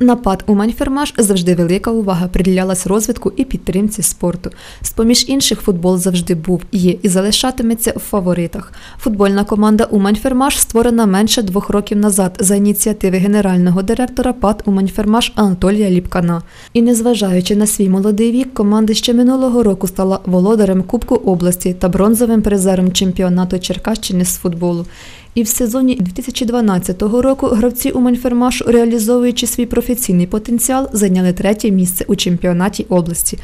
Напад Умань-Фермаш завжди велика увага приділялась розвитку і підтримці спорту. З-поміж інших футбол завжди був, є і залишатиметься в фаворитах. Футбольна команда Умань-Фермаш створена менше двох років назад за ініціативи генерального директора ПАД Умань-Фермаш Анатолія Ліпкана. І незважаючи на свій молодий вік, команда ще минулого року стала володарем Кубку області та бронзовим призером чемпіонату Черкащини з футболу. І в сезоні 2012 року гравці Уманьфермашу, реалізовуючи свій професійний потенціал, зайняли третє місце у чемпіонаті області.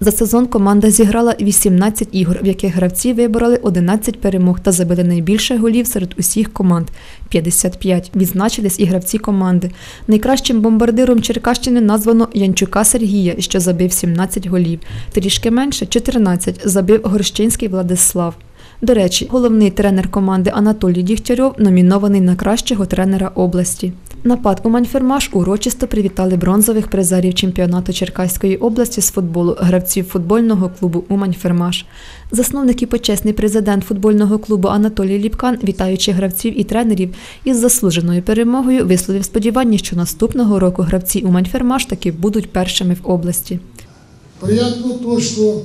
За сезон команда зіграла 18 ігор, в яких гравці вибороли 11 перемог та забили найбільше голів серед усіх команд 55. Відзначились і гравці команди. Найкращим бомбардиром Черкащини названо Янчука Сергія, що забив 17 голів. Трішки менше 14 забив Горщинський Владислав. До речі, головний тренер команди Анатолій Дігтярьов номінований на кращого тренера області. Напад Умань-Фермаш урочисто привітали бронзових призерів чемпіонату Черкаської області з футболу гравців футбольного клубу Умань-Фермаш. Засновник і почесний президент футбольного клубу Анатолій Ліпкан, вітаючи гравців і тренерів із заслуженою перемогою, висловив сподівання, що наступного року гравці Умань-Фермаш таки будуть першими в області. Приятно то, что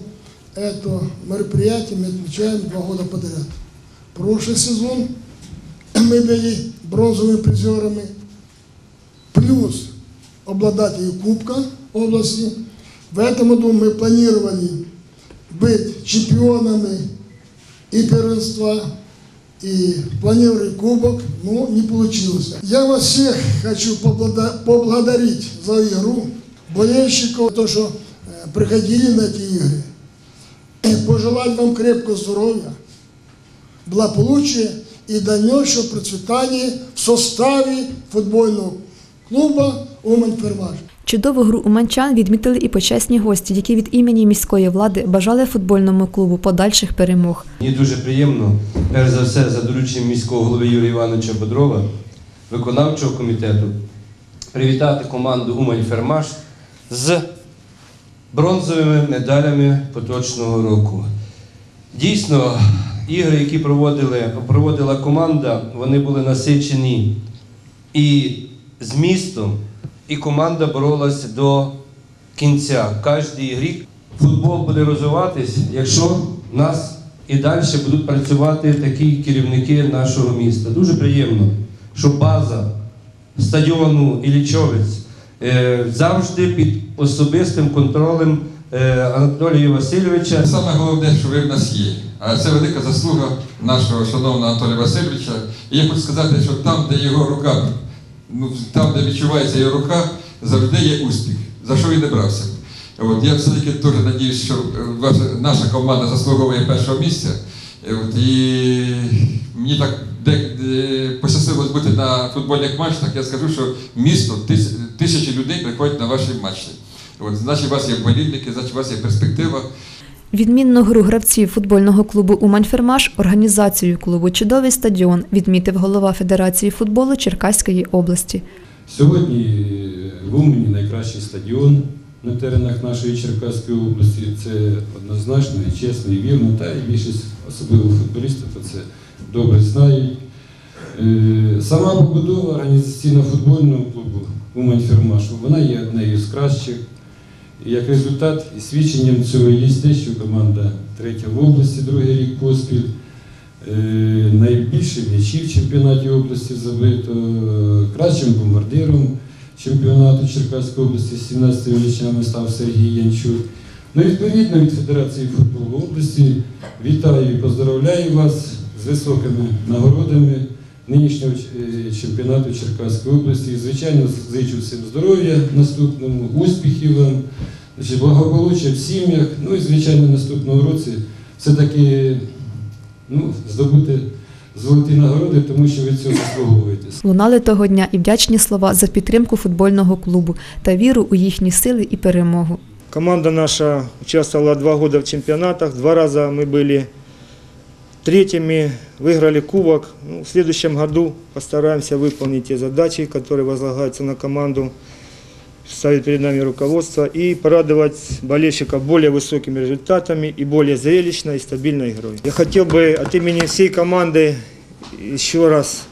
это мероприятие мы отмечаем два года подряд. Прошлый сезон мы были бронзовыми призерами, плюс обладатели Кубка области. В этом году мы планировали быть чемпионами и первенства, и планировали кубок, но не получилось. Я вас всех хочу поблагодарить за игру, болельщиков, то, что э, приходили на эти игры. И пожелать вам крепкого здоровья, благополучия и дальнейшего процветания в составе футбольного клуба «Умань Фермаш». Чудову гру уманчан відмітили і почесні гості, які від імені міської влади бажали футбольному клубу подальших перемог. Мені дуже приємно, перш за все, за дорученням міського голови Юрія Івановича Бодрова, виконавчого комітету, привітати команду Умань Фермаш з бронзовими медалями поточного року. Дійсно, ігри, які проводили, проводила команда, вони були насичені і змістом, і команда боролася до кінця. Кожний рік футбол буде розвиватись, якщо в нас і далі будуть працювати такі керівники нашого міста. Дуже приємно, що база стадіону Іллічовець е, завжди під особистим контролем е, Анатолія Васильовича. Саме головне, що ви в нас є. А це велика заслуга нашого шановного Анатолія Васильовича. І я хочу сказати, що там, де його рука, ну там, де відчувається його рука, завжди є успіх. За що він не брався. От я все-таки дуже надіюсь, що е, ваша наша команда заслуговує першого місця. Е, От, і мені так де, де пощастилось бути на футбольних матчах, я скажу, що місто тис- тисячі людей приходять на ваші матчі. От, значить, у вас є болільники, значить, у вас є перспектива. Відмінну гру гравців футбольного клубу Умань-Фермаш, організацію клубу Чудовий стадіон відмітив голова Федерації футболу Черкаської області. Сьогодні в Умані найкращий стадіон на теренах нашої Черкаської області. Це однозначно і чесно, і вірно, та і більшість, особливо футболістів, то це добре знають. Е, Сама побудова організаційно-футбольного клубу Умань Фермашу, вона є однією з кращих. Як результат і свідченням цього є те, що команда третя в області, другий рік поспіль. Е, Найбільше м'ячів в чемпіонаті області забито, е, кращим бомбардиром чемпіонату Черкаської області з 17 м'ячами став Сергій Янчук. Ну, і відповідно від Федерації футболу області вітаю і поздравляю вас з високими нагородами нинішнього е, чемпіонату Черкаської області. І, звичайно, зичу всім здоров'я наступному, успіхів вам, благополуччя в сім'ях. Ну і, звичайно, наступного році все-таки ну, здобути золоті нагороди, тому що ви цього заслуговуєте. Лунали того дня і вдячні слова за підтримку футбольного клубу та віру у їхні сили і перемогу. Команда наша участвовала два года в чемпионатах. Два раза мы были третьими, выиграли кубок. Ну, в следующем году постараемся выполнить те задачи, которые возлагаются на команду, Ставит перед нами руководство, и порадовать болельщиков более высокими результатами и более зрелищной и стабильной игрой. Я хотел бы от имени всей команды еще раз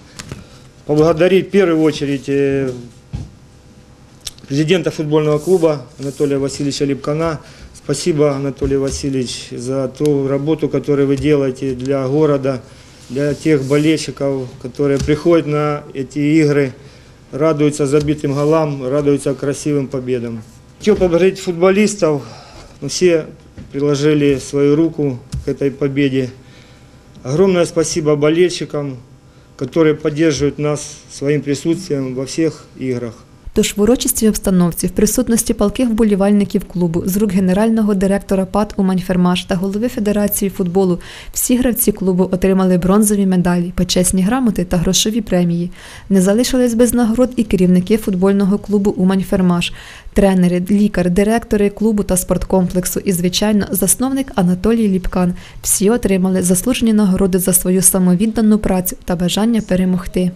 поблагодарить в первую очередь э, президента футбольного клуба Анатолия Васильевича Липкана. Спасибо, Анатолий Васильевич, за ту работу, которую вы делаете для города, для тех болельщиков, которые приходят на эти игры, радуются забитым голам, радуются красивым победам. Хочу поблагодарить футболистов. Ну, Все приложили свою руку к этой победе. Огромное спасибо болельщикам, которые поддерживают нас своим присутствием во всех играх. Тож в урочистій обстановці в присутності палких вболівальників клубу з рук генерального директора ПАТ Уманьфермаш та голови Федерації футболу всі гравці клубу отримали бронзові медалі, почесні грамоти та грошові премії. Не залишились без нагород і керівники футбольного клубу Уманьфермаш, тренери, лікар, директори клубу та спорткомплексу і, звичайно, засновник Анатолій Ліпкан. Всі отримали заслужені нагороди за свою самовіддану працю та бажання перемогти.